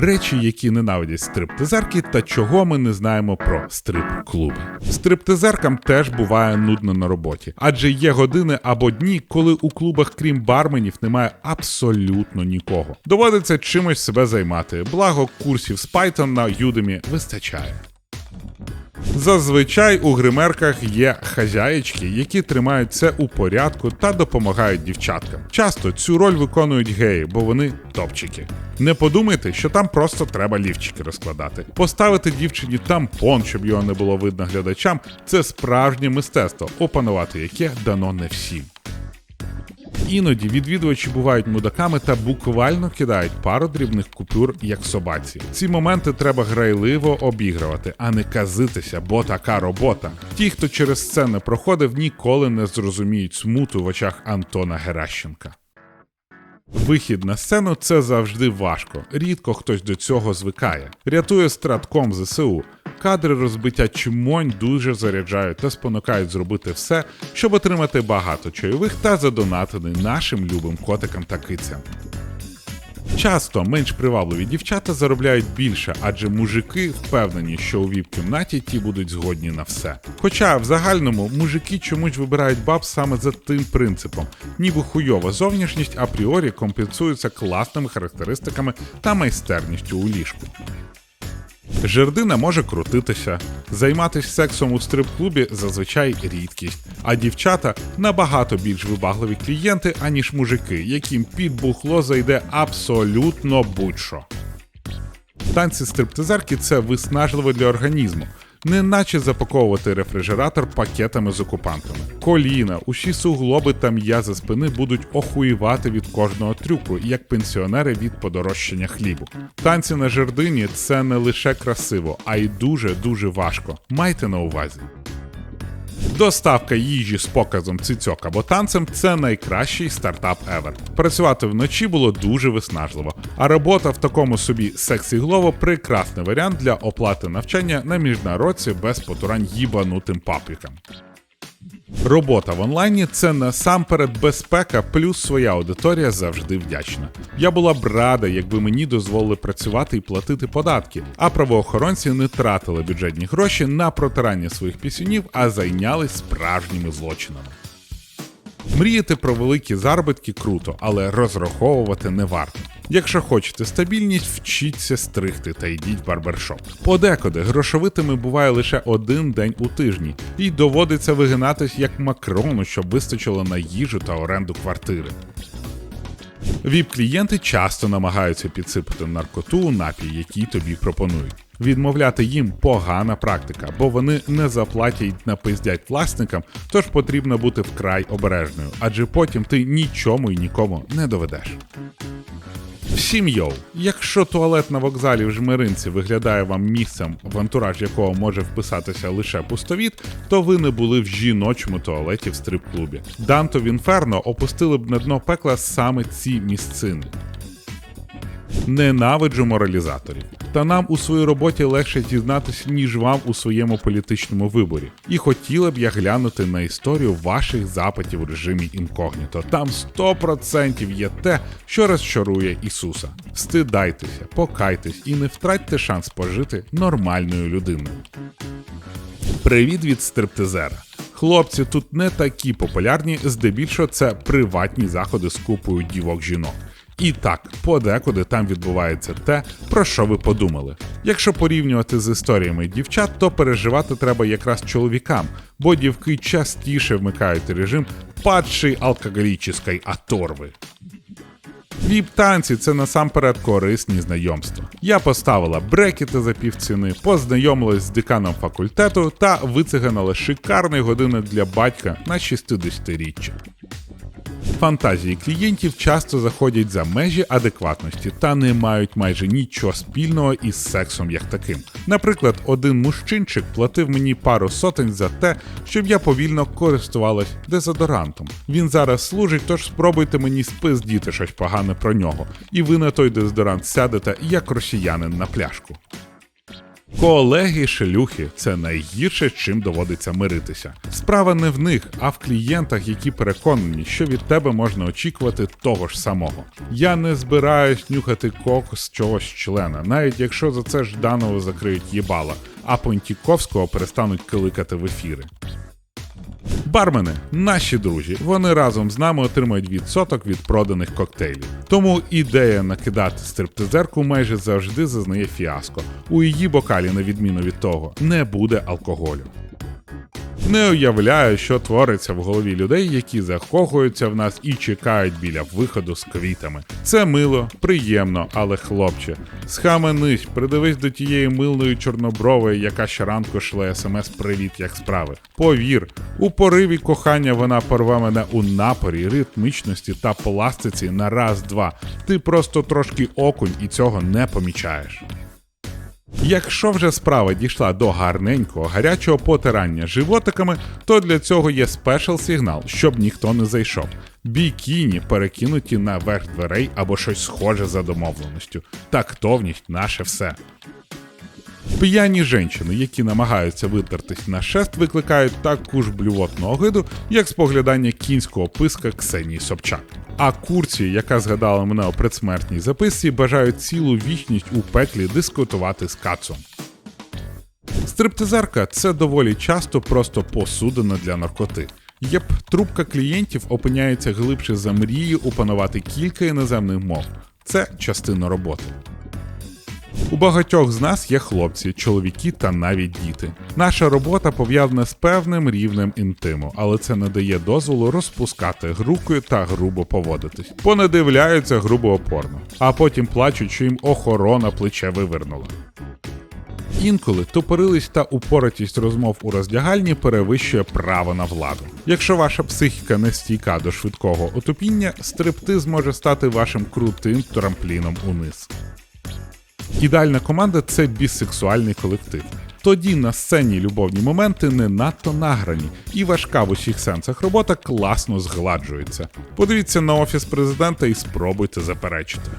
речі, які ненавидять стриптизерки, та чого ми не знаємо про стрип-клуби. Стриптизеркам теж буває нудно на роботі, адже є години або дні, коли у клубах, крім барменів, немає абсолютно нікого. Доводиться чимось себе займати. Благо курсів з Python на Udemy вистачає. Зазвичай у гримерках є хазяєчки, які тримають це у порядку та допомагають дівчаткам. Часто цю роль виконують геї, бо вони топчики. Не подумайте, що там просто треба лівчики розкладати. Поставити дівчині тампон, щоб його не було видно глядачам, це справжнє мистецтво, опанувати яке дано не всім. Іноді відвідувачі бувають мудаками та буквально кидають пару дрібних купюр як собаці. Ці моменти треба грайливо обігрувати, а не казитися, бо така робота. Ті, хто через це не проходив, ніколи не зрозуміють смуту в очах Антона Геращенка. Вихід на сцену це завжди важко. Рідко хтось до цього звикає. Рятує стратком ЗСУ. Кадри розбиття чмонь дуже заряджають та спонукають зробити все, щоб отримати багато чайових та задонатити нашим любим котикам та кицям. Часто менш привабливі дівчата заробляють більше, адже мужики впевнені, що у віп-кімнаті ті будуть згодні на все. Хоча в загальному мужики чомусь вибирають баб саме за тим принципом, ніби хуйова зовнішність апріорі компенсується класними характеристиками та майстерністю у ліжку. Жердина може крутитися, займатися сексом у стрип-клубі зазвичай рідкість, а дівчата набагато більш вибагливі клієнти, аніж мужики, яким під бухло зайде абсолютно будь-що. Танці стриптизерки це виснажливо для організму, неначе запаковувати рефрижератор пакетами з окупантами. Коліна, усі суглоби та м'язи спини будуть охуювати від кожного трюку, як пенсіонери від подорожчання хлібу. Танці на жердині це не лише красиво, а й дуже дуже важко. Майте на увазі. Доставка їжі з показом цицьок або танцем це найкращий стартап ever. Працювати вночі було дуже виснажливо, а робота в такому собі сексі глово прекрасний варіант для оплати навчання на міжнародці без потурань їбанутим папікам. Робота в онлайні це насамперед безпека, плюс своя аудиторія завжди вдячна. Я була б рада, якби мені дозволили працювати і платити податки, а правоохоронці не тратили бюджетні гроші на протирання своїх пісюнів, а зайнялись справжніми злочинами. Мріяти про великі заробітки круто, але розраховувати не варто. Якщо хочете стабільність, вчіться стригти та йдіть в барбершоп. Подекуди грошовитими буває лише один день у тижні, і доводиться вигинатись як макрону, щоб вистачило на їжу та оренду квартири. Віп-клієнти часто намагаються підсипати наркоту у напій, який тобі пропонують. Відмовляти їм погана практика, бо вони не заплатять напиздять власникам, тож потрібно бути вкрай обережною, адже потім ти нічому і нікому не доведеш. Всім йоу, якщо туалет на вокзалі в жмеринці виглядає вам місцем, в антураж якого може вписатися лише пустовід, то ви не були в жіночому туалеті в стрип-клубі. Данто в Інферно опустили б на дно пекла саме ці місцини. Ненавиджу моралізаторів. Та нам у своїй роботі легше дізнатися, ніж вам у своєму політичному виборі. І хотіла б я глянути на історію ваших запитів у режимі інкогніто. Там 100% є те, що розчарує Ісуса. Стидайтеся, покайтесь і не втратьте шанс пожити нормальною людиною. Привіт від стриптизера. Хлопці тут не такі популярні, здебільшого це приватні заходи з купою дівок жінок. І так, подекуди там відбувається те, про що ви подумали. Якщо порівнювати з історіями дівчат, то переживати треба якраз чоловікам, бо дівки частіше вмикають режим падший алкоголічної оторви. Віп-танці це насамперед корисні знайомства. Я поставила брекети за півціни, познайомилась з деканом факультету та вициганила шикарний годинник для батька на 60-річчя. Фантазії клієнтів часто заходять за межі адекватності та не мають майже нічого спільного із сексом як таким. Наприклад, один мужчинчик платив мені пару сотень за те, щоб я повільно користувалась дезодорантом. Він зараз служить, тож спробуйте мені спиздіти щось погане про нього, і ви на той дезодорант сядете як росіянин на пляшку. Колеги шелюхи це найгірше, чим доводиться миритися. Справа не в них, а в клієнтах, які переконані, що від тебе можна очікувати того ж самого. Я не збираюсь нюхати кокос чогось члена, навіть якщо за це Жданову закриють їбала, а Понтіковського перестануть киликати в ефіри. Бармени наші друзі. Вони разом з нами отримують відсоток від проданих коктейлів. Тому ідея накидати стриптизерку майже завжди зазнає фіаско. У її бокалі, на відміну від того, не буде алкоголю. Не уявляю, що твориться в голові людей, які закохуються в нас і чекають біля виходу з квітами. Це мило, приємно, але хлопче. Схаменись, придивись до тієї милної чорнобрової, яка щоранку шле смс Привіт, як справи. Повір, у пориві кохання вона порве мене у напорі, ритмічності та пластиці на раз-два. Ти просто трошки окунь і цього не помічаєш. Якщо вже справа дійшла до гарненького гарячого потирання животиками, то для цього є спешл сигнал, щоб ніхто не зайшов. Бікіні перекинуті на верх дверей або щось схоже за домовленістю. Тактовність наше все. П'яні жінки, які намагаються витертись на шест, викликають таку ж блювотну огиду, як споглядання кінського писка Ксенії Собчак. А курці, яка згадала мене у предсмертній записці, бажають цілу вічність у пеклі дискутувати з кацом. Стриптизерка це доволі часто просто посудина для наркоти. Єп, трубка клієнтів опиняється глибше за мрію опанувати кілька іноземних мов. Це частина роботи. У багатьох з нас є хлопці, чоловіки та навіть діти. Наша робота пов'язана з певним рівнем інтиму, але це не дає дозволу розпускати руки та грубо поводитись. Понадивляються грубо опорно, а потім плачуть, що їм охорона плече вивернула. Інколи тупорились та упоратість розмов у роздягальні перевищує право на владу. Якщо ваша психіка не стійка до швидкого отупіння, стриптиз може стати вашим крутим трампліном униз. Ідеальна команда це бісексуальний колектив. Тоді на сцені любовні моменти не надто награні, і важка в усіх сенсах робота класно згладжується. Подивіться на офіс президента і спробуйте заперечити.